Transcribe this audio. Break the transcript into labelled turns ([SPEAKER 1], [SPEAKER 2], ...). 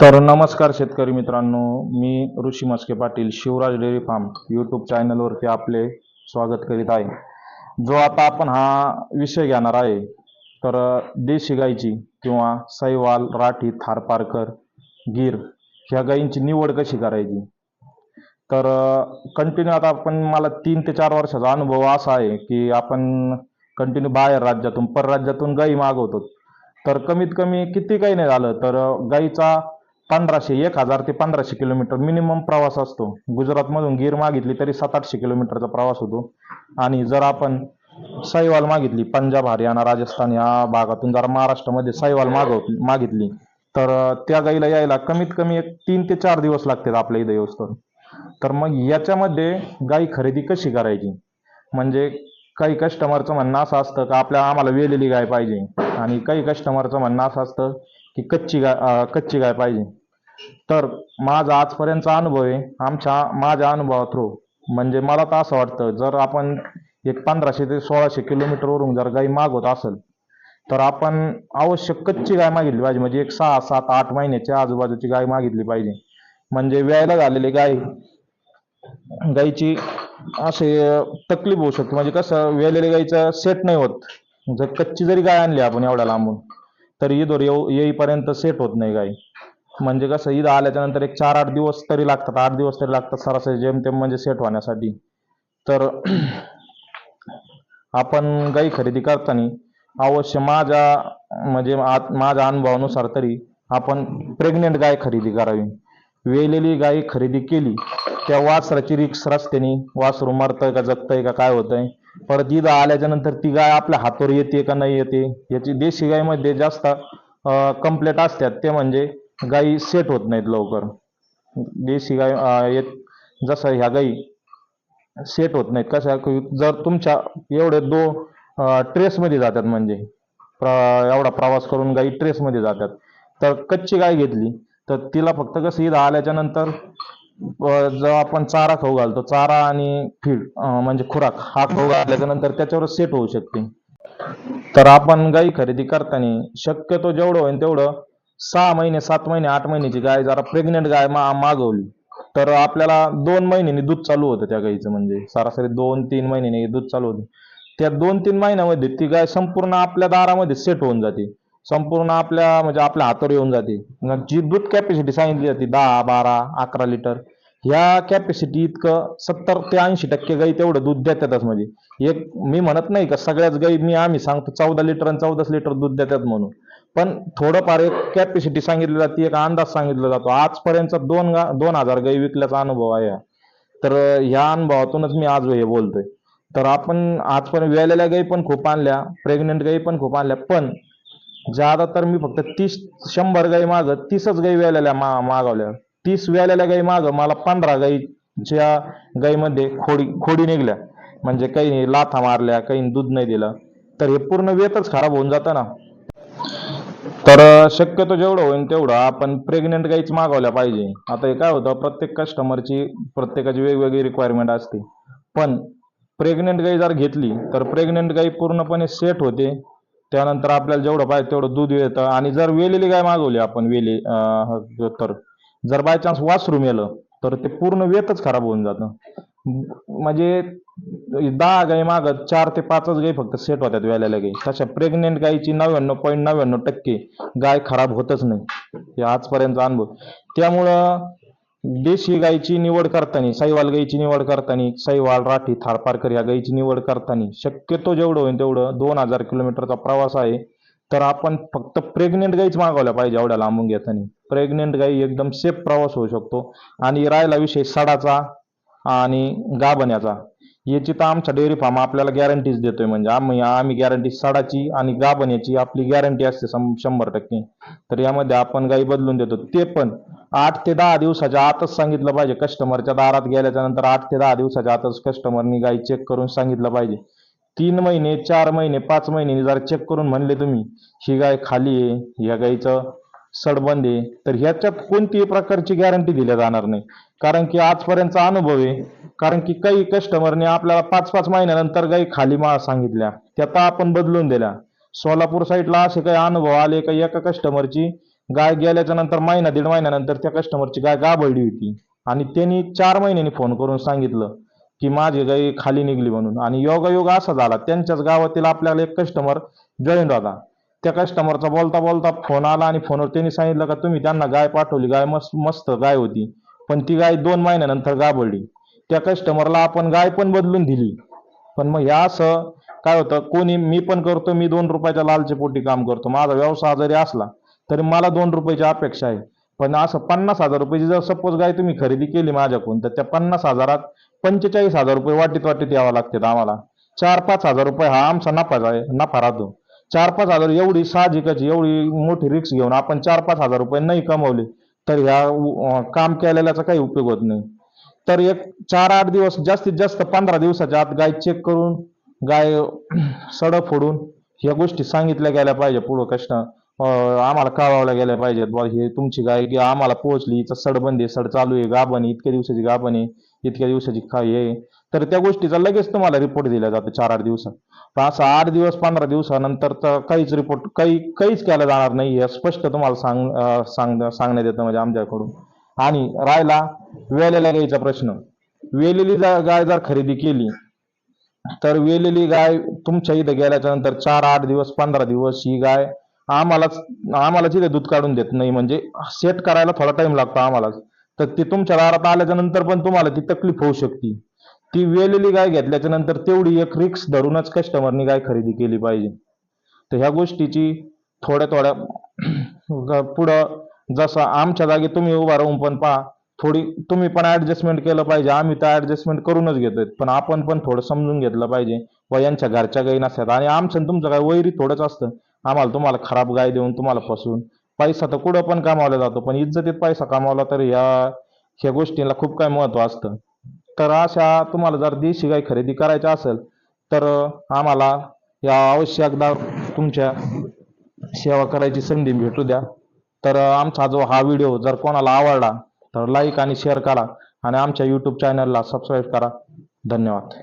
[SPEAKER 1] तर नमस्कार शेतकरी मित्रांनो मी Rishi Maske Patil Shivraj dairy farm YouTube चॅनलवरती आपले स्वागत करीत आहे. जो आता आपण हा विषय घेणार आहे तर देशी गाईची किंवा सैवाल राठी थारपारकर गीर ह्या गायींची निवड कशी करायची? तर कंटिन्यू आता आपण मला तीन ते चार वर्षाचा अनुभव असा आहे की आपण कंटिन्यू बाहेर राज्यातून परराज्यातून गायी मागवतो. तर कमीत कमी किती काही नाही झालं तर गाईचा पंधराशे एक हजार ते पंधराशे किलोमीटर मिनिमम प्रवास असतो. गुजरातमधून गीर मागितली तरी सात आठशे किलोमीटरचा प्रवास होतो. आणि जर आपण साईवाल मागितली पंजाब हरियाणा राजस्थान या भागातून जर महाराष्ट्रामध्ये साईवाल मागव मागितली तर त्या गाईला यायला कमीत कमी एक तीन ते चार दिवस लागतात आपल्या इथे येऊस्तोवर. तर मग याच्यामध्ये गाई खरेदी कशी करायची? म्हणजे काही कस्टमरचं म्हणणं असं असतं का आपल्या आम्हाला वेलेली गाय पाहिजे. आणि काही कस्टमरचं म्हणणं असं असतं की कच्ची गाय कच्ची गाय पाहिजे. तर माझा आजपर्यंतचा अनुभव आहे आमच्या माझ्या अनुभवा थ्रू म्हणजे मला तर असं वाटतं जर आपण एक पंधराशे ते सोळाशे किलोमीटरवरून जर गाई मागवत असेल तर आपण आवश्यक कच्ची गाय मागितली पाहिजे. म्हणजे एक सहा सात आठ महिन्याच्या आजूबाजूची गाय मागितली पाहिजे. म्हणजे व्यायला झालेली गाय गाईची असे तकलीफ होऊ शकते. म्हणजे कसं वेलेल्या गाईचं सेट नाही होत. जर कच्ची जरी गाय आणली आपण एवढ्या लांबून तर ईदवर येऊ येईपर्यंत सेट होत नाही गाई. म्हणजे कसं ईद आल्याच्यानंतर एक चार आठ दिवस तरी लागतात. आठ दिवस तरी लागतात सरासरी जेमतेम म्हणजे सेट होण्यासाठी. तर आपण गाई खरेदी करताना अवश्य माझ्या म्हणजे आत- माझ्या अनुभवानुसार तरी आपण प्रेग्नेंट गाय खरेदी करावी. वेलेली गाय खरेदी केली त्या वासराची रिक्स रस्त्याने वासरू मरतंय का जगतंय का काय होतंय परत ईद आल्याच्यानंतर ती गाय आपल्या हातावर येते का नाही येते? याची देशी गायमध्ये जास्त कंप्लेट असतात. ते म्हणजे गायी सेट होत नाहीत लवकर. देशी गाय येत- जसं ह्या गायी सेट होत नाहीत. कशा जर तुमच्या एवढे दो ट्रेसमध्ये जातात म्हणजे प्र- एवढा प्रवास करून गायी ट्रेसमध्ये जातात. तर कच्ची गाय घेतली तर तिला फक्त कसं इथं आल्याच्यानंतर जो आपण चारा खाऊ घालतो चारा आणि फीड म्हणजे खुराक हा खाऊ घातल्याच्या नंतर त्याच्यावर सेट होऊ शकते. तर आपण गाई खरेदी करताना शक्यतो जेवढं होईल तेवढं सहा महिने सात महिने आठ महिन्याची गाय जरा प्रेग्नेंट गाय मागवली. तर आपल्याला दोन महिन्यांनी दूध चालू होतं त्या गाईचं म्हणजे. सरासरी दोन तीन महिन्यांनी दूध चालू होतं. त्या दोन तीन महिन्यामध्ये ती गाय संपूर्ण आपल्या दारामध्ये सेट होऊन जाते. संपूर्ण आपल्या म्हणजे आपल्या हातावर येऊन जाते. जी दूध कॅपॅसिटी सांगितली जाते दहा बारा अकरा लिटर ह्या कॅपॅसिटी इतकं सत्तर ते ऐंशी टक्के गाई तेवढं दूध देतातच म्हणजे. एक मी म्हणत नाही का सगळ्याच गाई मी आम्ही सांगतो चौदा लिटर आणि चौदाच लिटर दूध देतात म्हणून. पण थोडंफार एक कॅपॅसिटी सांगितली जाते एक अंदाज सांगितला जातो. आजपर्यंत दोन गा दोन हजार गाई विकल्याचा अनुभव आहे. हा. तर ह्या अनुभवातूनच मी आज हे बोलतोय. तर आपण आजपर्यंत वेळलेल्या गाई पण खूप आणल्या प्रेग्नेंट गाई पण खूप आणल्या पण ज्यादा तर मी फक्त तीस शंभर गाई माग तीसच गाई वेलेल्या मा मागवल्या. तीस वेलेल्या गाई माग मला पंधरा गाईच्या गाईमध्ये खोडी खोडी निघल्या. म्हणजे काही लाथा मारल्या काही दूध नाही दिलं. तर हे पूर्ण वेतच खराब होऊन जातं ना. तर शक्यतो जेवढं होईल तेवढं आपण प्रेग्नेंट गाईच मागवल्या पाहिजे. आता हे काय होतं प्रत्येक कस्टमरची प्रत्येकाची वेगवेगळी रिक्वायरमेंट असते. पण प्रेग्नेंट गाई जर घेतली तर प्रेग्नेंट गाई पूर्णपणे सेट होते. त्यानंतर आपल्याला जेवढं पाहिजे तेवढं दूध येतं. आणि जर वेलेली गाय मागवली आपण वेली तर जर बाय चान्स वासरू मेलं तर ते पूर्ण वेतच खराब होऊन जातं. म्हणजे दहा गाई मागत चार ते पाचच गाई फक्त सेट होतात वेलेल्या गाई तशा प्रेग्नेंट गाईची नव्याण्णव पॉईंट नव्याण्णव टक्के गाय खराब होतच नाही. हे आजपर्यंतचा अनुभव. त्यामुळं देशी गायीची निवड करताना साईवाल गायीची निवड करताना साईवाल राठी थारपारकर या गायीची निवड करताना शक्यतो जेवढं होईल तेवढं दोन हजार किलोमीटरचा प्रवास आहे. तर आपण फक्त प्रेग्नेंट गाईच मागवल्या पाहिजे एवढ्या लांबून घेताना. प्रेग्नेंट गाई एकदम सेफ प्रवास होऊ शकतो. आणि राहिला विषय सडाचा आणि गाभण्याचा. याची तर आमचा डेअरी फार्म आपल्याला गॅरंटीज देतोय म्हणजे आम्ही आम्ही गॅरंटी सडाची आणि गाभण्याची आपली गॅरंटी असते शं- शंभर टक्के. तर यामध्ये आपण गाई बदलून देतो. ते पण आठ ते दहा दिवसाच्या आतच सांगितलं पाहिजे कस्टमरच्या दारात गेल्याच्यानंतर आठ ते दहा दिवसाच्या आतच कस्टमरनी गाई चेक करून सांगितलं पाहिजे. तीन महिने चार महिने पाच महिने जर चेक करून म्हणले तुम्ही ही गाय खाली आहे या गाईचं सडबंद आहे तर ह्याच्यात कोणतीही प्रकारची गॅरंटी दिल्या जाणार नाही. कारण की आजपर्यंतचा अनुभव आहे. कारण की काही कस्टमरने आपल्याला पाच पाच महिन्यानंतर गाई खाली माळ सांगितल्या. त्या आपण बदलून दिल्या. सोलापूर साईडला असे काही अनुभव आले का? एका कस्टमरची गाय गेल्याच्यानंतर महिना दीड महिन्यानंतर त्या कस्टमरची गाय गाबळली होती. आणि त्यांनी चार महिन्यांनी फोन करून सांगितलं की माझी गाय खाली निघली म्हणून. आणि योगायोग असा झाला त्यांच्याच गावातील आपल्याला एक कस्टमर जॉईन होता. त्या कस्टमरचा बोलता बोलता फोन आला आणि फोनवर त्यांनी सांगितलं का तुम्ही त्यांना गाय पाठवली गाय मस्त मस्त गाय होती. पण ती गाय दोन महिन्यानंतर गाबळली त्या कस्टमरला आपण गाय पण बदलून दिली. पण मग ह्या असं काय होतं कोणी मी पण करतो मी दोन रुपयाच्या लालचे पोटी काम करतो. माझा व्यवसाय जरी असला तरी मला दोन रुपयाची अपेक्षा आहे. पण असं पन्नास हजार रुपयाची जर सपोज गाय तुम्ही खरेदी केली माझ्याकडून तर त्या पन्नास हजारात पंचेचाळीस हजार रुपये वाटीत वाटीत यावं लागतात आम्हाला. चार पाच हजार रुपये हा आमचा नफा आहे नफा राहतो. चार पाच हजार एवढी साहजिकाची एवढी मोठी रिक्स घेऊन आपण चार पाच हजार रुपये नाही कमवले तर ह्या काम केलेल्याचा काही उपयोग होत नाही. तर एक चार आठ दिवस जास्तीत जास्त पंधरा दिवसाच्या आत गाय चेक करून गाय सड फोडून ह्या गोष्टी सांगितल्या गेल्या पाहिजे पुढं कष्ट. आम्हाला कळवायला गेल्या पाहिजेत बा हे तुमची गाय की आम्हाला पोहोचली इथं सड बंद आहे सड चालू आहे गाभण इतक्या दिवसाची गाभण आहे इतक्या दिवसाची काय आहे. तर त्या गोष्टीचा लगेच तुम्हाला रिपोर्ट दिला जातो चार आठ दिवसात. पण असं आठ दिवस पंधरा दिवसानंतर तर काहीच रिपोर्ट काही काहीच केलं जाणार नाही हे स्पष्ट तुम्हाला सांग सांग सांगण्यात येतं म्हणजे आमच्याकडून. आणि राहिला वेलेल्या गायीचा प्रश्न. वेलेली गाय जर खरेदी केली तर वेलेली गाय तुमच्या इथं गेल्याच्यानंतर चार आठ दिवस पंधरा दिवस ही गाय आम्हालाच आम्हाला तिथे दूध काढून देत नाही. म्हणजे सेट करायला थोडा टाइम लागतो आम्हालाच तर ते तुमच्या दारात आल्याच्यानंतर पण तुम्हाला ती तकलीफ होऊ शकते. ती वेलेली गाय घेतल्याच्या नंतर तेवढी एक रिक्स धरूनच कस्टमरनी गाय खरेदी केली पाहिजे. तर ह्या गोष्टीची थोड्या थोड्या पुढं जसं आमच्या जागी तुम्ही उभा राहून पण पहा. थोडी तुम्ही पण ऍडजस्टमेंट केलं पाहिजे. आम्ही तर ऍडजस्टमेंट करूनच घेतोय. पण आपण पण थोडं समजून घेतलं पाहिजे. व यांच्या घरच्या गाई नसतात. आणि आमचं तुमचं काय वैरी थोडंच असतं. आम्हाला तुम्हाला खराब गाय देऊन तुम्हाला फसवून. पैसा तर कुठं पण कमावला जातो पण इज्जतीत पैसा कमावला तर ह्या ह्या गोष्टीला खूप काय महत्त्व असतं. तर अशा तुम्हाला जर देशी गाय खरेदी करायच्या असेल तर आम्हाला या आवश्यकदा तुमच्या सेवा करायची संधी भेटू द्या. तर आमचा जो हा व्हिडिओ जर कोणाला आवडला तर लाईक आणि शेअर करा आणि आमच्या यूट्यूब चॅनलला सबस्क्राईब करा. धन्यवाद.